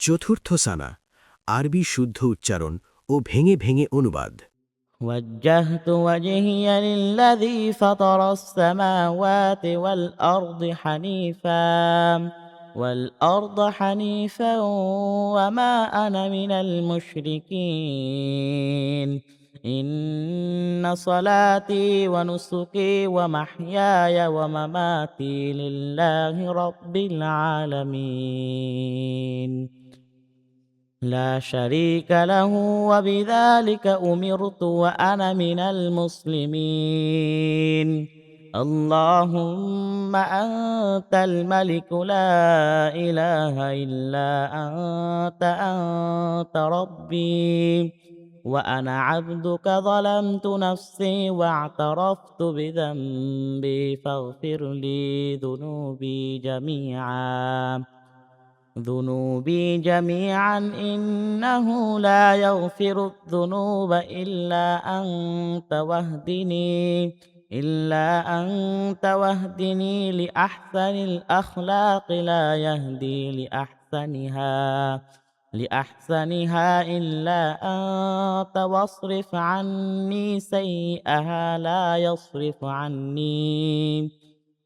চতুর্থ সানা আরবি শুদ্ধ উচ্চারণ ও ভেঙে ভেঙে অনুবাদ وجهت وجهي للذي فطر السماوات والأرض حنيفا والأرض حنيفا وما أنا من المشركين إن صلاتي ونسكي ومحياي ومماتي لله رب العالمين لا شريك له وبذلك أمرت وأنا من المسلمين. اللهم أنت الملك لا إله إلا أنت أنت ربي. وأنا عبدك ظلمت نفسي واعترفت بذنبي فاغفر لي ذنوبي جميعا. ذنوبي جميعا إنه لا يغفر الذنوب إلا أنت واهدني إلا أنت واهدني لأحسن الأخلاق لا يهدي لأحسنها لأحسنها إلا أنت واصرف عني سيئها لا يصرف عني.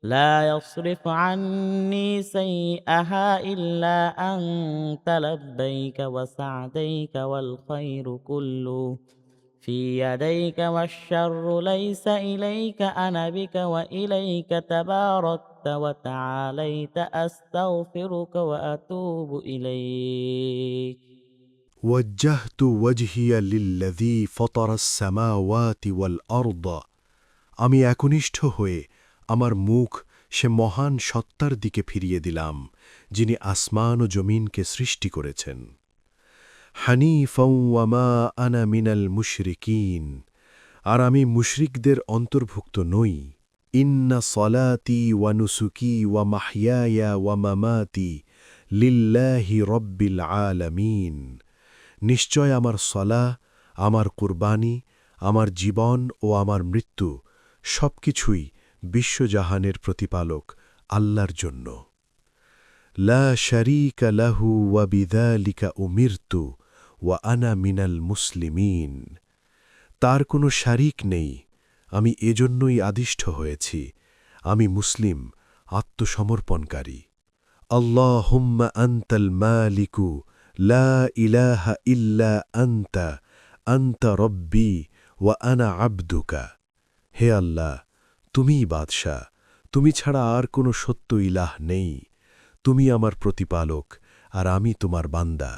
لا يصرف عني سيئها إلا أنت لبيك وسعديك والخير كله في يديك والشر ليس إليك أنا بك وإليك تباركت وتعاليت أستغفرك وأتوب إليك وجهت وجهي للذي فطر السماوات والأرض আমি একনিষ্ঠ হয়ে আমার মুখ সে মহান সত্তার দিকে ফিরিয়ে দিলাম, যিনি আসমান ও জমিনকে সৃষ্টি করেছেন। হানিফৌ ওয়ামা আনা মিনাল মুশরিকিন, আর আমি মুশরিকদের অন্তর্ভুক্ত নই। ইন্না সলাতি ওয়ানুসুকি ওয়া মাহিয়ায়া ওয়া মামাতি লিল্লাহি রব্বিল আলামিন। নিশ্চয় আমার সলাহ আমার কুরবানি, আমার জীবন ও আমার মৃত্যু সব কিছুই বিশ্বজাহানের প্রতিপালক আল্লাহর জন্য। লা শারিকা লাহু ওয়া বিদালিকা উমিরতু ওয়া আনা মিনাল মুসলিমিন। তার কোনো শারিক নেই, আমি এজন্যই আদিষ্ঠ হয়েছি, আমি মুসলিম, আত্মসমর্পণকারী। আল্লাহ আল্লাহুম্মা আন্তাল মালিকু, লা ইলাহা ইল্লা আন্তা আন্তা রব্বি ওয়া আনা আবদুকা। হে আল্লাহ তুমিই বাদশাহ, তুমি ছাড়া আর কোনো সত্য ইলাহ নেই। তুমি আমার প্রতিপালক, আর আমি তোমার বান্দা।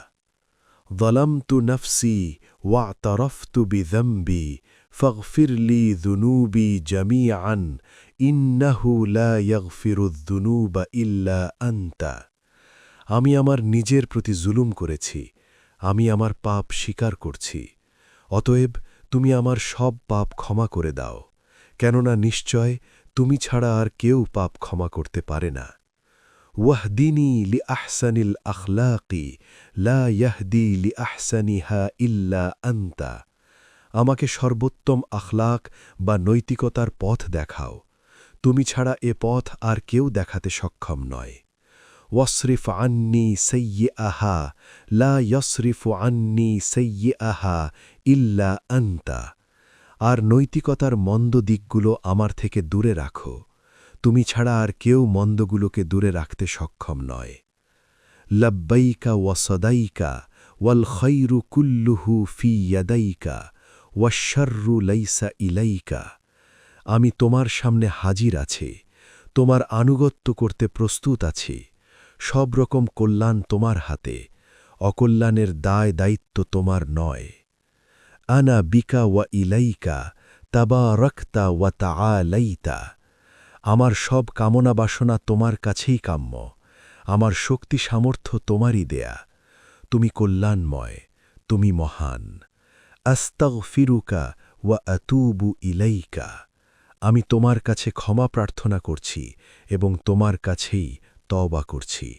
দলাম তু নফসি ওয়া তরফ তু বিদম্বি ফগফিরলি দুনুবি জমি আন ইন্নাহু লাগফিরুদ্দুনুব ইল্লা আন্তা। আমি আমার নিজের প্রতি জুলুম করেছি, আমি আমার পাপ স্বীকার করছি। অতএব তুমি আমার সব পাপ ক্ষমা করে দাও। কেননা নিশ্চয় তুমি ছাড়া আর কেউ পাপ ক্ষমা করতে পারে না। ওয়াহদিনী লি আহসানিল আখলাকি, লা ইয়াহদি লি আহসানিহা ইল্লা আন্তা। আমাকে সর্বোত্তম আখলাক বা নৈতিকতার পথ দেখাও। তুমি ছাড়া এ পথ আর কেউ দেখাতে সক্ষম নয়। ওয়সরিফ আন্নি সৈয়ে আহা লা ইয়সরিফ আন্নি সৈয়ে আহা ইল্লা আন্তা। আর নৈতিকতার মন্দ দিকগুলো আমার থেকে দূরে রাখো। তুমি ছাড়া আর কেউ মন্দগুলোকে দূরে রাখতে সক্ষম নয়। লব্বৈকা ওয়াসদাইকা ওয়াল খৈরু কুল্লুহু ফি ইয়াদাইকা ওয়াশর্রু লাইসা ইলাইকা। আমি তোমার সামনে হাজির আছে, তোমার আনুগত্য করতে প্রস্তুত আছি। সব রকম কল্যাণ তোমার হাতে, অকল্যাণের দায় দায়িত্ব তোমার নয়। আনা বিকা ওয়া ইলাইকা তাবা রক্তা ওয়া তাআলাইতা আমার সব কামনা বাসনা তোমার কাছেই কাম্য। আমার শক্তি সামর্থ্য তোমারই দেয়া। তুমি কল্যাণময়, তুমি মহান। আস্তাগ ফিরুকা ওয়া আতুবু ইলাইকা আমি তোমার কাছে ক্ষমা প্রার্থনা করছি এবং তোমার কাছেই তওবা করছি।